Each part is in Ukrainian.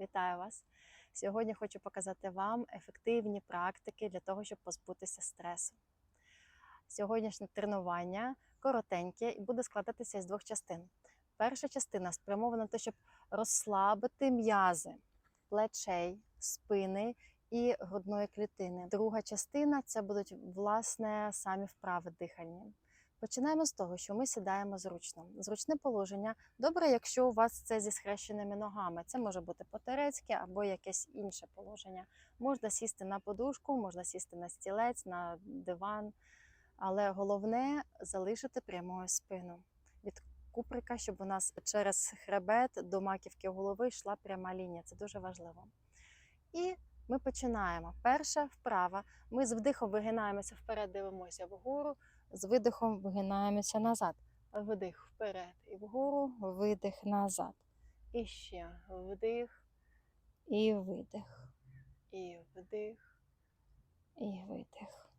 Вітаю вас! Сьогодні хочу показати вам ефективні практики для того, щоб позбутися стресу. Сьогоднішнє тренування коротеньке і буде складатися з двох частин. Перша частина спрямована на те, щоб розслабити м'язи плечей, спини і грудної клітини. Друга частина це будуть власне самі вправи дихальні. Починаємо з того, що ми сідаємо зручно. Зручне положення. Добре, якщо у вас це зі схрещеними ногами. Це може бути потерецьке або якесь інше положення. Можна сісти на подушку, можна сісти на стілець, на диван. Але головне залишити прямою спину. Від куприка, щоб у нас через хребет до маківки голови йшла пряма лінія. Це дуже важливо. І ми починаємо. Перша вправа. Ми з вдихом вигинаємося вперед, дивимося вгору, з видихом вигинаємося назад. Вдих вперед і вгору, видих назад. І ще вдих, і видих, і вдих, і видих.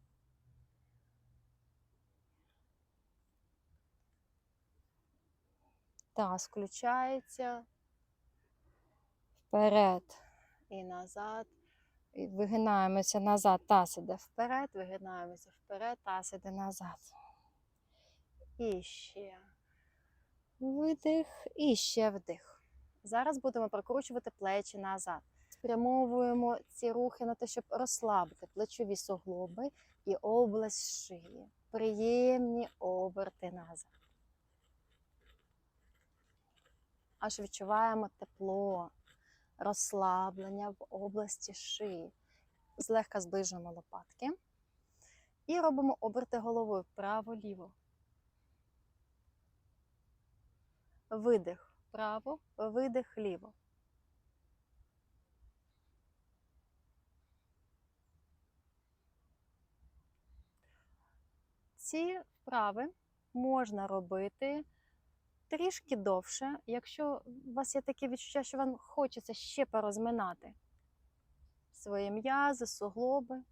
Таз включається вперед і назад. Вигинаємося назад, таз іде вперед, вигинаємося вперед, таз іде назад. І ще видих, і ще вдих. Зараз будемо прокручувати плечі назад. Спрямовуємо ці рухи на те, щоб розслабити плечові суглоби і область шиї. Приємні оберти назад. Аж відчуваємо тепло, розслаблення в області шиї. Злегка зближуємо лопатки і робимо оберти головою вправо-ліво. Видих вправо, видих ліво. Ці вправи можна робити трішки довше, якщо у вас є таке відчуття, що вам хочеться ще порозминати свої м'язи, суглоби.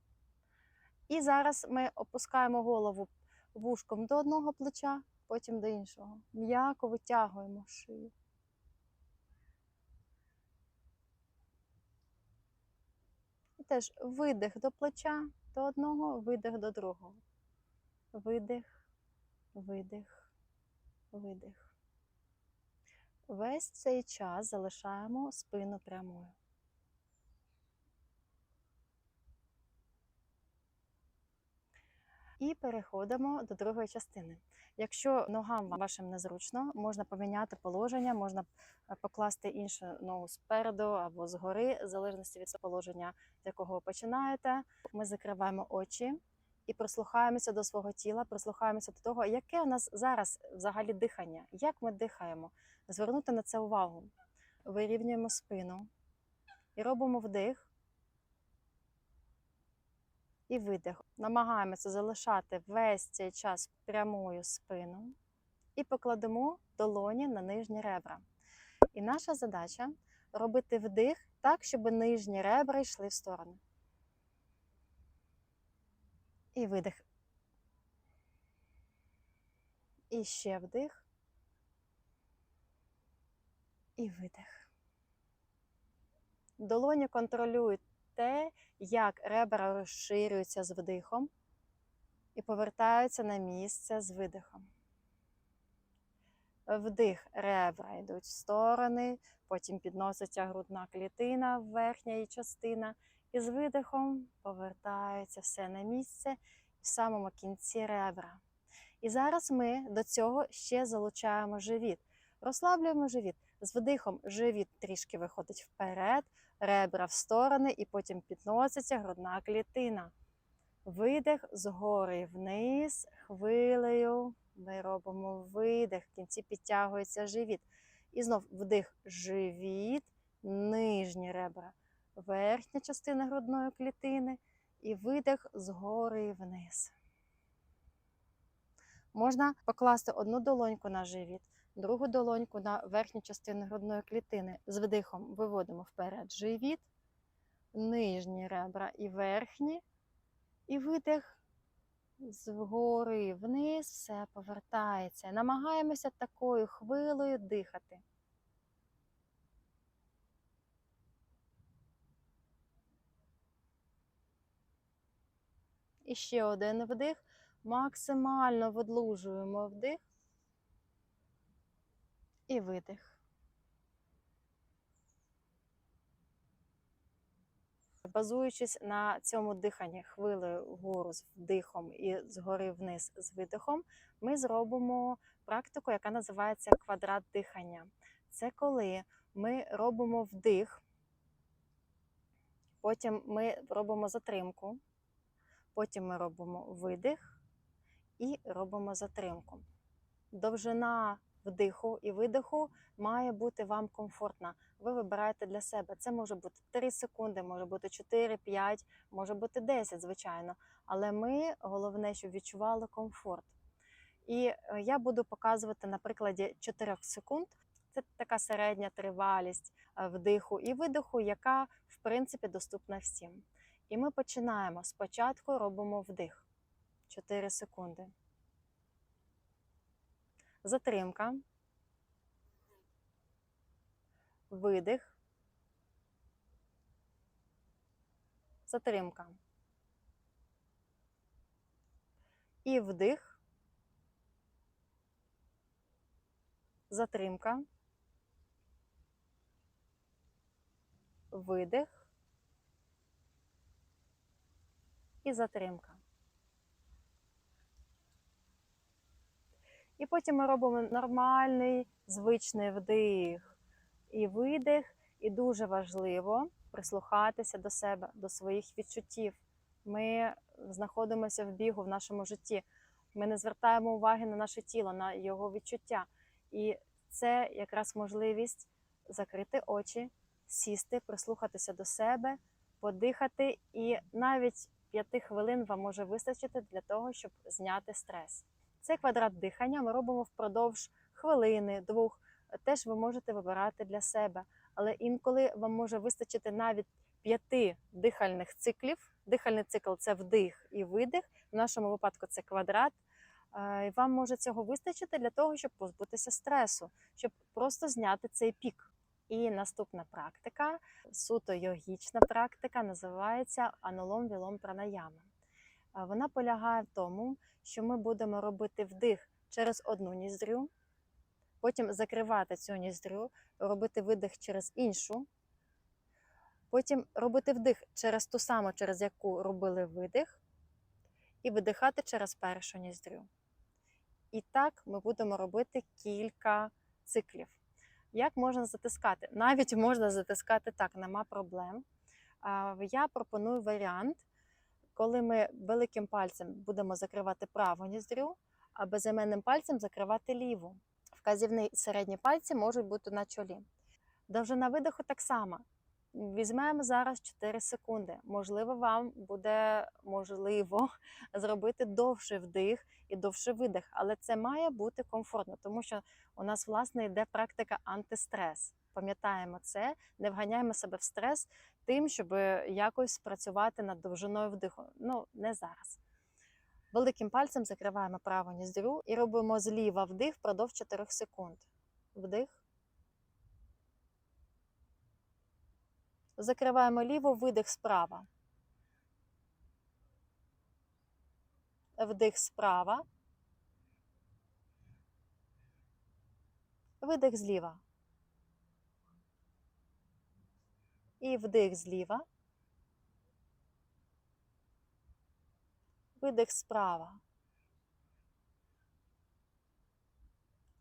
І зараз ми опускаємо голову вушком до одного плеча, потім до іншого. М'яко витягуємо шию. І теж видих до плеча до одного, видих до другого. Видих, видих, видих. Весь цей час залишаємо спину прямою. І переходимо до другої частини. Якщо ногам вашим незручно, можна поміняти положення, можна е, покласти іншу ногу спереду або згори, в залежності від положення, з якого ви починаєте. Ми закриваємо очі і прислухаємося до свого тіла, прислухаємося до того, яке у нас зараз взагалі дихання, як ми дихаємо. Звернути на це увагу. Вирівнюємо спину і робимо вдих і видих. Намагаємося залишати весь цей час прямою спину і покладемо долоні на нижні ребра. І наша задача робити вдих так, щоб нижні ребра йшли в сторону. І видих. І ще вдих. І видих. Долоні контролюють те, як ребра розширюються з вдихом і повертаються на місце з видихом. Вдих ребра йдуть в сторони, потім підноситься грудна клітина, верхня її частина, і з видихом повертається все на місце в самому кінці ребра. І зараз ми до цього ще залучаємо живіт. Розслаблюємо живіт. З вдихом живіт трішки виходить вперед, ребра в сторони, і потім підноситься грудна клітина. Видих згори вниз, хвилею. Ми робимо видих, в кінці підтягується живіт. І знов вдих живіт, нижні ребра, верхня частина грудної клітини, і видих згори вниз. Можна покласти одну долоньку на живіт, другу долоньку на верхню частину грудної клітини. З вдихом виводимо вперед живіт, нижні ребра і верхні, і видих. Згори вниз все повертається. Намагаємося такою хвилою дихати. І ще один вдих. Максимально видлужуємо вдих і видих. Базуючись на цьому диханні хвилею вгору з вдихом і згори вниз з видихом, ми зробимо практику, яка називається квадрат дихання. Це коли ми робимо вдих, потім ми робимо затримку, потім ми робимо видих і робимо затримку. Довжина вдиху і видиху має бути вам комфортна. Ви вибираєте для себе. Це може бути 3 секунди, може бути 4, 5, може бути 10, звичайно. Але ми головне, щоб відчували комфорт. І е, я буду показувати на прикладі 4 секунд. Це така середня тривалість е, вдиху і видиху, яка в принципі доступна всім. І ми починаємо. Спочатку робимо вдих 4 секунди. Затримка. Видих. Затримка. І вдих. Затримка. Видих. І затримка. І потім ми робимо нормальний звичний вдих і видих. І дуже важливо прислухатися до себе, до своїх відчуттів. Ми знаходимося в бігу в нашому житті. Ми не звертаємо уваги на наше тіло, на його відчуття. І це якраз можливість закрити очі, сісти, прислухатися до себе, подихати. І навіть п'яти хвилин вам може вистачити для того, щоб зняти стрес. Цей квадрат дихання ми робимо впродовж хвилини, двох. Теж ви можете вибирати для себе. Але інколи вам може вистачити навіть п'яти дихальних циклів. Дихальний цикл це вдих і видих. В нашому випадку це квадрат. Вам може цього вистачити для того, щоб позбутися стресу, щоб просто зняти цей пік. І наступна практика, суто йогічна практика, називається анулом вілом пранаяма. Вона полягає в тому, що ми будемо робити вдих через одну ніздрю, потім закривати цю ніздрю, робити видих через іншу, потім робити вдих через ту саму, через яку робили видих, і видихати через першу ніздрю. І так ми будемо робити кілька циклів. Як можна затискати? Навіть можна затискати так, нема проблем. Я пропоную варіант, коли ми великим пальцем будемо закривати праву ніздрю, а безіменним пальцем закривати ліву. Вказівний і середні пальці можуть бути на чолі. Довжина видиху так само. Візьмемо зараз 4 секунди. Можливо, вам буде можливо зробити довший вдих і довший видих, але це має бути комфортно, тому що у нас власне йде практика антистрес. Пам'ятаємо це, не вганяємо себе в стрес тим, щоб якось працювати над довжиною вдиху. Ну, не зараз. Великим пальцем закриваємо праву ніздрю і робимо зліва вдих впродовж 4 секунд. Вдих. Закриваємо ліву, видих справа. Вдих справа. Видих зліва. І вдих зліва. Видих справа.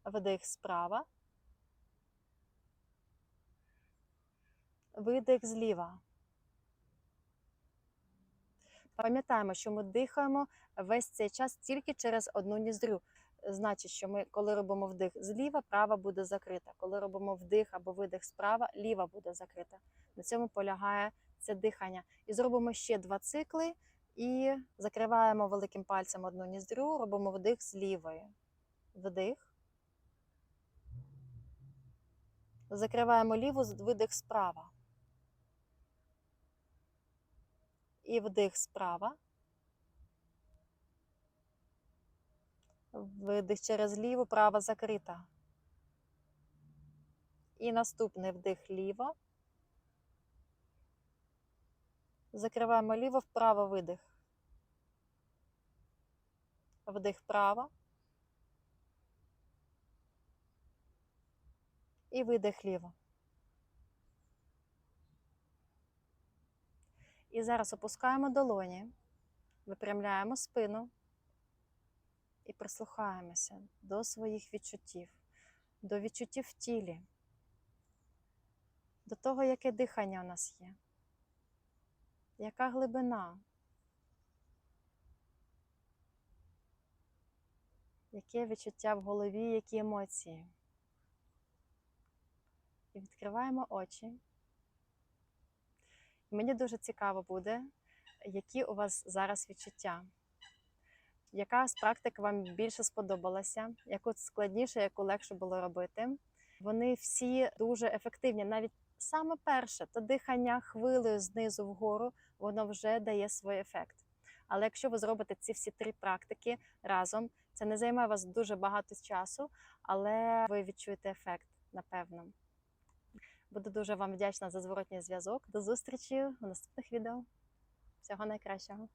Вдих справа. Видих зліва. Пам'ятаємо, що ми дихаємо весь цей час тільки через одну ніздрю. Значить, що ми, коли робимо вдих зліва, права буде закрита. Коли робимо вдих або видих справа, ліва буде закрита. На цьому полягає це дихання. І зробимо ще два цикли і закриваємо великим пальцем одну ніздрю, робимо вдих з лівої. Вдих. Закриваємо ліву, видих справа. І вдих справа. Видих через ліву, права закрита. І наступний вдих ліво. Закриваємо ліво, вправо видих. Вдих право. І видих ліво. І зараз опускаємо долоні, випрямляємо спину і прислухаємося до своїх відчуттів, до відчуттів в тілі, до того, яке дихання у нас є, яка глибина, яке відчуття в голові, які емоції. І відкриваємо очі. Мені дуже цікаво буде, які у вас зараз відчуття. Яка з практик вам більше сподобалася, яку складніше, яку легше було робити. Вони всі дуже ефективні. Навіть саме перше, то дихання хвилею знизу вгору, воно вже дає свій ефект. Але якщо ви зробите ці всі три практики разом, це не займе вас дуже багато часу, але ви відчуєте ефект, напевно. Буду дуже вам вдячна за зворотній зв'язок. До зустрічі у наступних відео. Всього найкращого!